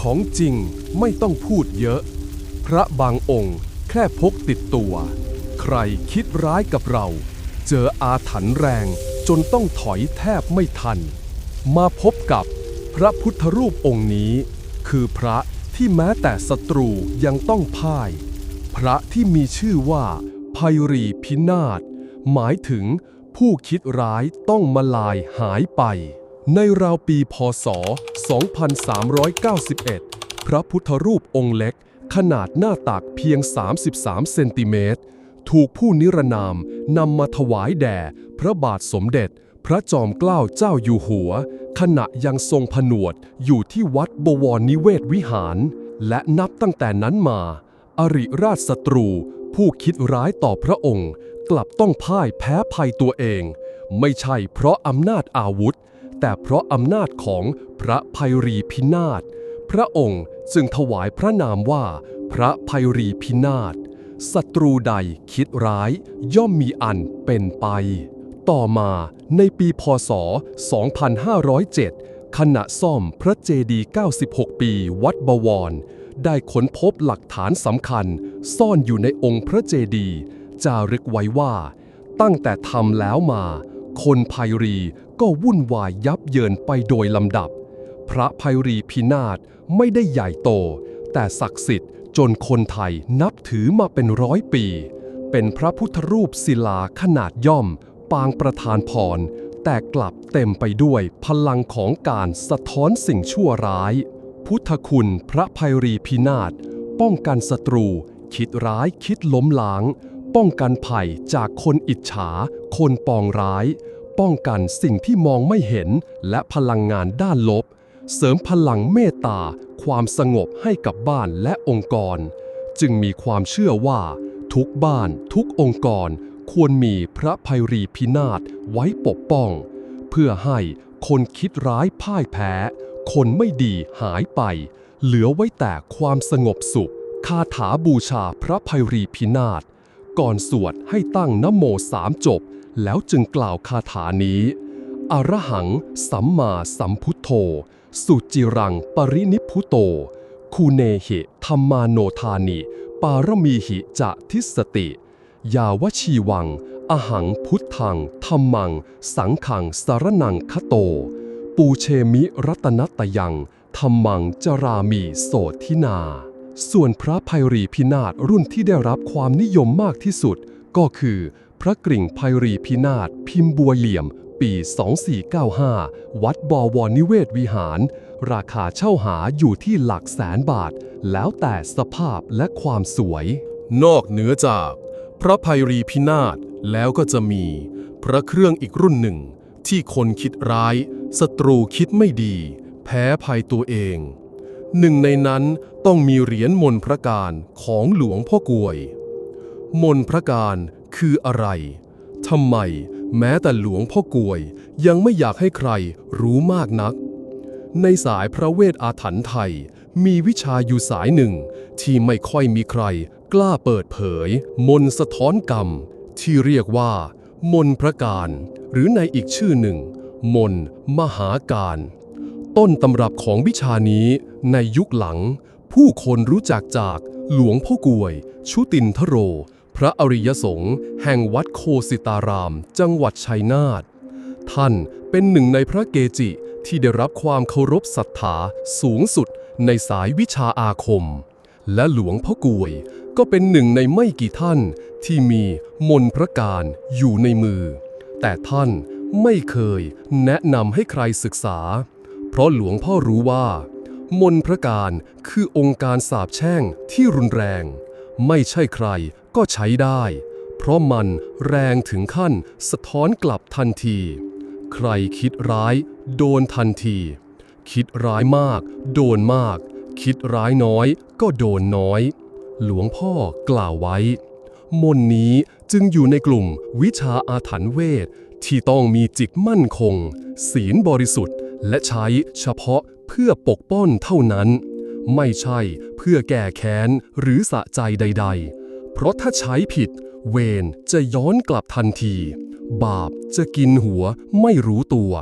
ของจริงไม่ต้องพูดเยอะ พระบางองค์แค่พกติดตัว ใครคิดร้ายกับเรา เจออาถรรพ์แรงจนต้องถอยแทบไม่ทัน มาพบกับพระพุทธรูปองค์นี้ คือพระที่แม้แต่ศัตรูยังต้องพ่าย พระที่มีชื่อว่าภัยรีพินาศหมายถึงผู้คิดร้ายต้องมาลายหายไป ในราวปีพศ 2391 พระพุทธรูปองค์เล็ก ขนาดหน้าตักเพียง 33 เซนติเมตร ถูกผู้นิรนามนำมาถวายแด่ พระบาทสมเด็จ พระจอมเกล้าเจ้าอยู่หัว ขณะยังทรงผนวดอยู่ที่วัดบวรนิเวศวิหาร และนับตั้งแต่นั้นมา อริราชศัตรู ผู้คิดร้ายต่อพระองค์ กลับต้องพ่ายแพ้ภัยตัวเอง ไม่ใช่เพราะอำนาจอาวุธ แต่เพราะอำนาจของพระภัยรีพินาศ พระองค์จึงถวายพระนามว่า พระภัยรีพินาศศัตรูใดคิดร้ายย่อมมีอันเป็นไป ต่อมาในปีพศ 2507 ขณะซ่อมพระเจดีย์ 96 ปีวัดบวร ได้ค้นพบหลักฐานสำคัญ ซ่อนอยู่ในองค์พระเจดีย์จารึกไว้ว่า ตั้งแต่ทำแล้วมา คนภัยรีก็วุ่นวายยับเยินไปโดยลำดับ พระภัยรีพินาศไม่ได้ใหญ่โต แต่ศักดิ์สิทธิ์จนคนไทยนับถือมาเป็นร้อยปี เป็นพระพุทธรูปศิลาขนาดย่อม ปางประธานพร แต่กลับเต็มไปด้วยพลังของการสะท้อนสิ่งชั่วร้าย พุทธคุณพระภัยรีพินาศป้องกันศัตรู คิดร้ายคิดล้มล้าง ป้องกันภัยจากคนอิจฉา คนปองร้าย ป้องกันสิ่งที่มองไม่เห็นและพลังงานด้านลบ เสริมพลังเมตตา ความสงบให้กับบ้านและองค์กร จึงมีความเชื่อว่า ทุกบ้านทุกองค์กร ควรมีพระภัยรีพินาศไว้ปกป้อง เพื่อให้คนคิดร้ายพ่ายแพ้ คนไม่ดีหายไป เหลือไว้แต่ความสงบสุขคาถาบูชาพระภัยรีพินาศก่อนสวดให้ตั้งนโมสามจบ แล้วจึงกล่าวคาถานี้ อรหัง สัมมาสัมพุทโธ สุจิรังปรินิพุโต คูเนหิธรรมาโนทานิ ปารมีหิจะทิสติ ยาวชีวัง อหังพุทธังธรรมัง สังขังสารนังคโต ปูเชมิรัตนตยังธรรมังจรามีโสทินา ส่วนพระภัยรีพินาศรุ่นที่ได้รับความนิยมมากที่สุดก็คือ พระกริ่งภัยรีพินาศพิมพ์บัวเหลี่ยม ปี 2495 วัดบวรนิเวศวิหาร ราคาเช่าหาอยู่ที่หลักแสนบาท แล้วแต่สภาพและความสวย นอกเหนือจาก พระภัยรีพินาศแล้วก็จะมี พระเครื่องอีกรุ่นหนึ่ง ที่คนคิดร้ายศัตรูคิดไม่ดี แพ้ภัยตัวเอง หนึ่งในนั้นต้องมีเหรียญมนพระการของหลวงพ่อกวย มนพระการ คืออะไร ทำไมแม้แต่หลวงพ่อกวยยังไม่อยากให้ใครรู้มากนัก ในสายพระเวทอาถรรพ์ไทย มีวิชาอยู่สายหนึ่ง ที่ไม่ค่อยมีใครกล้าเปิดเผย มนสะท้อนกรรม ที่เรียกว่า มนพระการ หรือในอีกชื่อหนึ่ง มนมหาการ ต้นตำรับของวิชานี้ในยุคหลัง ผู้คนรู้จักจากหลวงพ่อกวย ชุตินทโร พระอริยสงฆ์แห่งวัดโคสิตาราม จังหวัดชัยนาท ท่านเป็นหนึ่งในพระเกจิที่ได้รับความเคารพศรัทธาสูงสุดในสายวิชาอาคม และหลวงพ่อกวย ก็เป็นหนึ่งในไม่กี่ท่านที่มีมนพระการอยู่ในมือ แต่ท่านไม่เคยแนะนำให้ใครศึกษา เพราะหลวงพ่อรู้ว่า มนพระการคือองค์การสาบแช่งที่รุนแรง ไม่ใช่ใคร ก็ใช้ได้ เพราะมันแรงถึงขั้นสะท้อนกลับทันที ใครคิดร้ายโดนทันที คิดร้ายมาก โดนมาก คิดร้ายน้อย ก็โดนน้อย หลวงพ่อกล่าวไว้ มนต์นี้จึงอยู่ในกลุ่มวิชาอาถรรพ์เวทที่ต้องมีจิตมั่นคง ศีลบริสุทธิ์ และใช้เฉพาะเพื่อปกป้องเท่านั้น ไม่ใช่เพื่อแก้แค้นหรือสะใจใด ๆ เพราะถ้าใช้ผิด เวรจะย้อนกลับทันที บาปจะกินหัวไม่รู้ตัว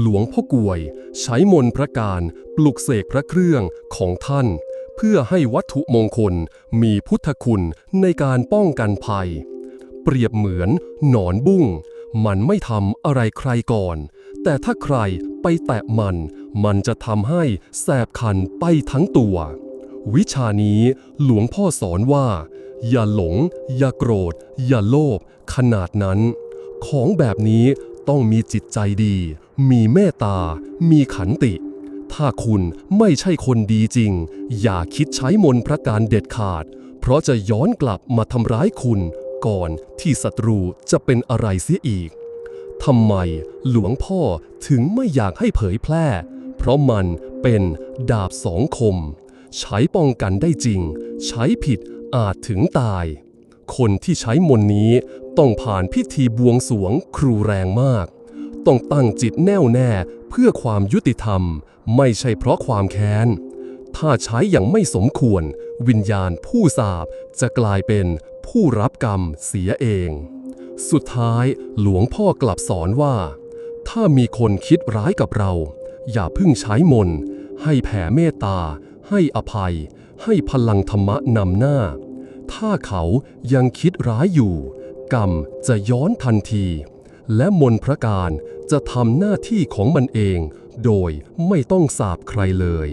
หลวงพ่อกวย ใช้มนต์พระการปลุกเสกพระเครื่องของท่าน เพื่อให้วัตถุมงคลมีพุทธคุณในการป้องกันภัย เปรียบเหมือนหนอนบุ้ง มันไม่ทำอะไรใครก่อน แต่ถ้าใครไปแตะมัน มันจะทำให้แสบคันไปทั้งตัววิชานี้หลวงพ่อสอนว่า อย่าหลง อย่าโกรธ อย่าโลภขนาดนั้น ของแบบนี้ต้องมีจิตใจดี มีเมตตา มีขันติ ถ้าคุณไม่ใช่คนดีจริง อย่าคิดใช้มนพระการเด็ดขาด เพราะจะย้อนกลับมาทำร้ายคุณก่อนที่ศัตรูจะเป็นอะไรเสียอีกทำไมหลวงพ่อถึงไม่อยากให้เผยแพร่ เพราะมันเป็นดาบสองคม ใช้ป้องกันได้จริง ใช้ผิด อาจถึงตาย คนที่ใช้มนนี้ต้องผ่านพิธีบวงสวงครูแรงมาก ต้องตั้งจิตแน่วแน่เพื่อความยุติธรรม ไม่ใช่เพราะความแค้น ถ้าใช้อย่างไม่สมควร วิญญาณผู้สาบจะกลายเป็นผู้รับกรรมเสียเอง สุดท้ายหลวงพ่อกลับสอนว่า ถ้ามีคนคิดร้ายกับเรา อย่าเพึ่งใช้มน ให้แผ่เมตตา ให้อภัย ให้พลังธรรมะนำหน้า ถ้าเขายังคิดร้ายอยู่ กรรมจะย้อนทันที และมนพระการจะทำหน้าที่ของมันเอง โดยไม่ต้องสาบใครเลย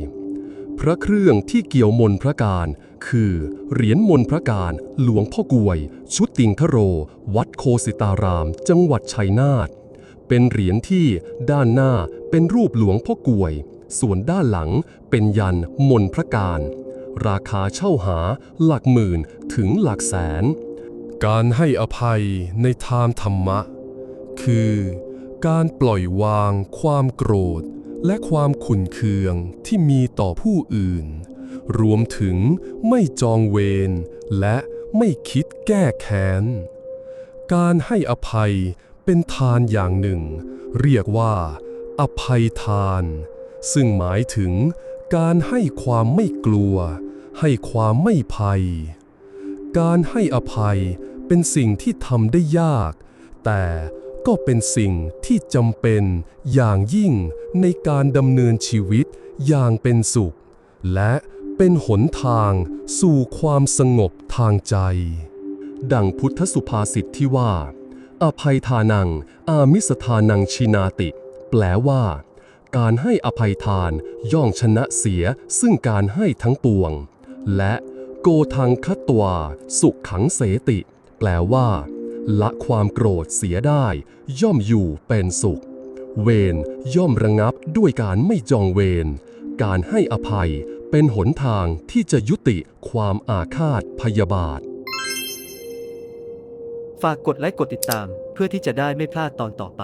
พระเครื่องที่เกี่ยวมนพระการ คือเหรียญมนพระการหลวงพ่อกวย ชุดติงคโร วัดโคสิตาราม จังหวัดชัยนาทเป็นเหรียญที่ด้านหน้าเป็นรูปหลวงพ่อกวย ส่วนด้านหลังเป็นยันมนพระการ ราคาเช่าหาหลักหมื่นถึงหลักแสน การให้อภัยในทางธรรมะ คือการปล่อยวาง ความโกรธ และความขุ่นเคืองที่มีต่อผู้อื่น รวมถึงไม่จองเวรและไม่คิดแก้แค้น การให้อภัยเป็นทานอย่างหนึ่ง เรียกว่า อภัยทาน ซึ่งหมายถึง การให้ความไม่กลัว ให้ความไม่ภัย การให้อภัยเป็นสิ่งที่ทำได้ยาก แต่ก็เป็นสิ่งที่จำเป็นอย่างยิ่งในการดำเนินชีวิตอย่างเป็นสุข และเป็นหนทางสู่ความสงบทางใจ ดังพุทธสุภาษิตที่ว่า อภัยทานัง อามิสทานังชินาติ แปลว่า การให้อภัยทานย่อมชนะเสียซึ่งการให้ทั้งปวง และโกทังคัตตวา สุขขังเสติ แปลว่า ละความโกรธเสียได้ ย่อมอยู่เป็นสุข เวรย่อมระงับด้วยการไม่จองเวรการให้อภัยเป็นหนทางที่จะยุติความอาฆาตพยาบาท ฝากกดไลค์กดติดตามเพื่อที่จะได้ไม่พลาดตอนต่อไป